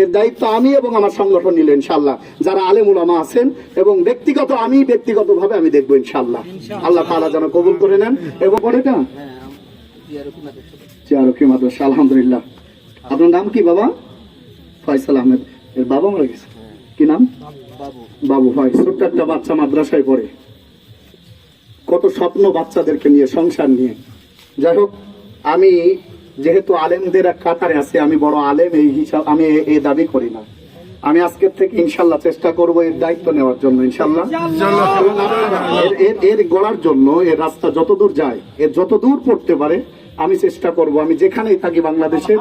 এর দায়িত্ব আমি এবং আমার সংগঠন নিল ইনশাল্লাহ যারা আলেম উলামা আছেন এবং ব্যক্তিগত আমি ব্যক্তিগত ভাবে আমি দেখব ইনশাল্লাহ আল্লাহ তাআলা যেন কবুল করে নেন এবং পরেটা চিয়ারকি মাদ্রাসা আলহামদুলিল্লাহ। আপনার নাম কি বাবা? ফয়সাল আহমেদ। এর বাবা মারা গেছে? কি নাম? বাবু। ভাই ছোট্ট একটা বাচ্চা মাদ্রাসায় পড়ে। কত স্বপ্ন বাচ্চাদেরকে নিয়ে সংসার নিয়ে। যাই হোক আমি যেহেতু আলেমদের এক কাতারে আছে আমি বড় আলেম এই হিসাব আমি এই দাবি করি না। আমি আজকের থেকে ইনশাল্লাহ চেষ্টা করব এর দায়িত্ব নেওয়ার জন্য ইনশাল্লাহ। এর- এর এর গড়ার জন্য এর রাস্তা যতদূর যায় এর যতদূর পড়তে পারে আমি চেষ্টা করব আমি যেখানেই থাকি বাংলাদেশে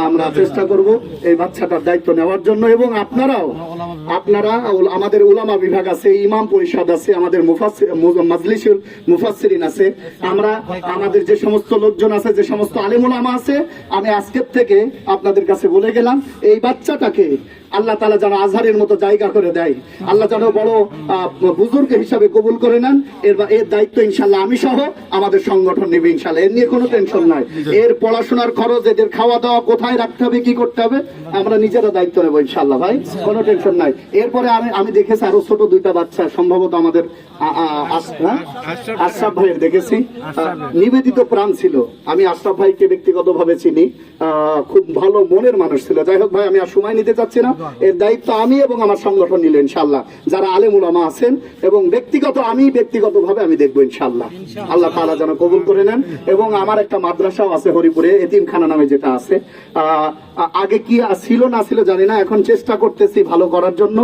আমরা চেষ্টা করব এই বাচ্চাটার দায়িত্ব নেওয়ার জন্য এবং আপনারাও আপনারা আমাদের উলামা বিভাগ আছে ইমাম পরিষদ আছে আমাদের মাজলিসুল মুফাসসিরিন আছে। আমরা আমাদের যে সমস্ত লোকজন আছে যে সমস্ত আলেম উলামা আছে আমি আজকের থেকে আপনাদের কাছে বলে গেলাম এই বাচ্চাটাকে আল্লাহ তালা যেন আজহারের মতো জায়গা করে দেয়। আল্লাহ যেন বড় আহ, বুজুর্গ হিসাবে কবুল করে নেন। এর বা- এর দায়িত্ব ইনশাল্লাহ আমি সহ আমাদের সংগঠন নেবে ইনশাল্লাহ এর নিয়ে কোনো টেনশন নাই। এর পড়াশোনার খরচ এদের খাওয়া দাওয়া কোথায় রাখতে হবে কি করতে হবে আমরা নিজেরা দায়িত্ব নেব ইনশাল্লাহ ভাই। কোনো টেনশন নাই। এরপরে আমি আমি দেখেছি আরও ছোট দুইটা বাচ্চা সম্ভবত আমাদের হ্যাঁ? আশরাফ ভাইয়ের দেখেছি। নিবেদিত প্রাণ ছিল। আমি আশরাফ ভাইকে ব্যক্তিগত ভাবে চিনি। আহ, খুব ভালো মনের মানুষ ছিল। যাই হোক ভাই আমি আর সময় নিতে চাচ্ছি না। এর দায়িত্ব আমি এবং আমার সংগঠন নিল ইনশাল্লাহ যারা আলেম উলামা আছেন এবং ব্যক্তিগত আমি ব্যক্তিগত ভাবে আমি দেখব ইনশাল্লাহ আল্লাহ তালা যেন কবুল করে নেন এবং আমার একটা মাদ্রাসাও আছে হরিপুরে এতিমখানা নামে যেটা আছে। আহ, আগে কি ছিল না ছিল জানি না, এখন চেষ্টা করতেছি ভালো করার জন্য।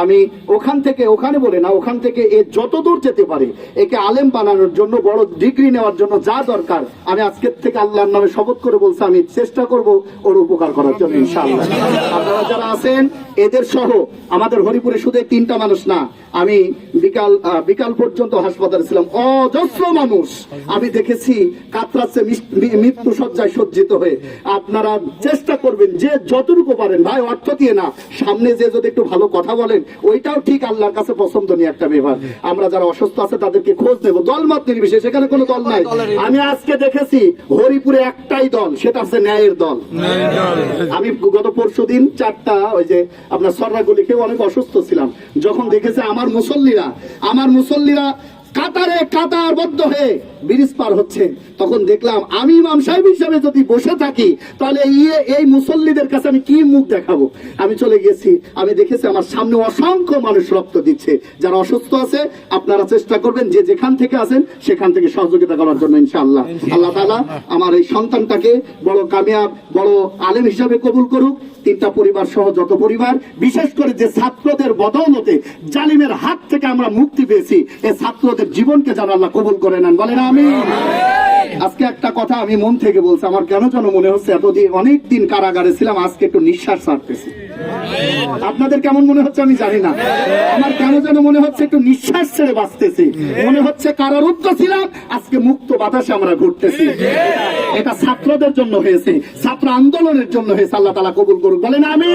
আমি ওখান থেকে, ওখানে বলে না, ওখান থেকে এ যত দূর যেতে পারে, একে আলেম বানানোর জন্য, বড় ডিগ্রি নেওয়ার জন্য যা দরকার, আমি আজকের থেকে আল্লাহর নামে শপথ করে বলছি, আমি চেষ্টা করব ওর উপকার করার জন্য, ইনশাআল্লাহ। আপনারা যারা আছেন, এদের সহ, আমাদের হরিপুরে শুধু তিনটা মানুষ না, আমি বিকাল বিকাল পর্যন্ত হাসপাতালে ছিলাম। অজস্র মানুষ। আমি দেখেছি কাতরাচ্ছে মৃত্যু সজ্জায় সজ্জিত হয়ে। আপনারা চেষ্টা করবেন যে যতটুকু পারেন। ভাই অর্থ দিয়ে না। সামনে যে যদি একটু ভালো কথা বলেন ওইটাও ঠিক আল্লাহর কাছে পছন্দনীয় একটা ব্যাপার আমরা যারা অসুস্থ আছে তাদেরকে খোঁজ নেব। দলমত নির্বিশেষে সেখানে কোনো দল নাই। আমি আজকে দেখেছি হরিপুরে একটাই দল সেটা হচ্ছে ন্যায়ের দল। আমি গত পরশু দিন চারটা ওই যে আপনার সর্রাগুলি খেয়ে অনেক অসুস্থ ছিলাম। যখন দেখেছে আমার মুসল্লিরা আমার মুসল্লিরা কাতারে কাতারবদ্ধ হয়ে ব্রিজ পার হচ্ছে। তখন দেখলাম আমি ইমাম সাহেব হিসাবে যদি বসে থাকি তাহলে ইয়ে এই মুসল্লিদের কাছে আমি কি মুখ দেখাবো? আমি চলে গেছি আমি দেখেছি আমার সামনে অসংখ্য মানুষ রক্ত দিচ্ছে। যারা অসুস্থ আছে আপনারা চেষ্টা করবেন যে যেখান থেকে আছেন সেখান থেকে সহযোগিতা করার জন্য ইনশাআল্লাহ। আল্লাহ তাআলা আমার এই সন্তানটাকে বড় কামিয়াব বড় আলেম হিসাবে কবুল করুক। তিনটা পরিবার সহ যত পরিবার, বিশেষ করে যে ছাত্রদের বদৌলতে জালিমের হাত থেকে আমরা মুক্তি পেয়েছি এই ছাত্রদের জীবনকে যেন আল্লাহ কবুল করে নেন। বলেন আমি আজকে একটা কথা আমি মন থেকে বলছি, আমার কেন যেন মনে হচ্ছে এতদিন অনেক দিন কারাগারে ছিলাম, আজকে একটু নিঃশ্বাস ছাড়তেছি। আপনাদের কেমন মনে হচ্ছে আমি জানি না। আমার কেন যেন মনে হচ্ছে একটু নিঃশ্বাস ছেড়ে বাঁচতেছি। মনে হচ্ছে কারারুদ্ধ ছিলাম, আজকে মুক্ত বাতাসে আমরা ঘুরতেছি। এটা ছাত্রদের জন্য হয়েছে ছাত্র আন্দোলনের জন্য হয়েছে আল্লাহ তালা কবুল করুক। বলেন আমি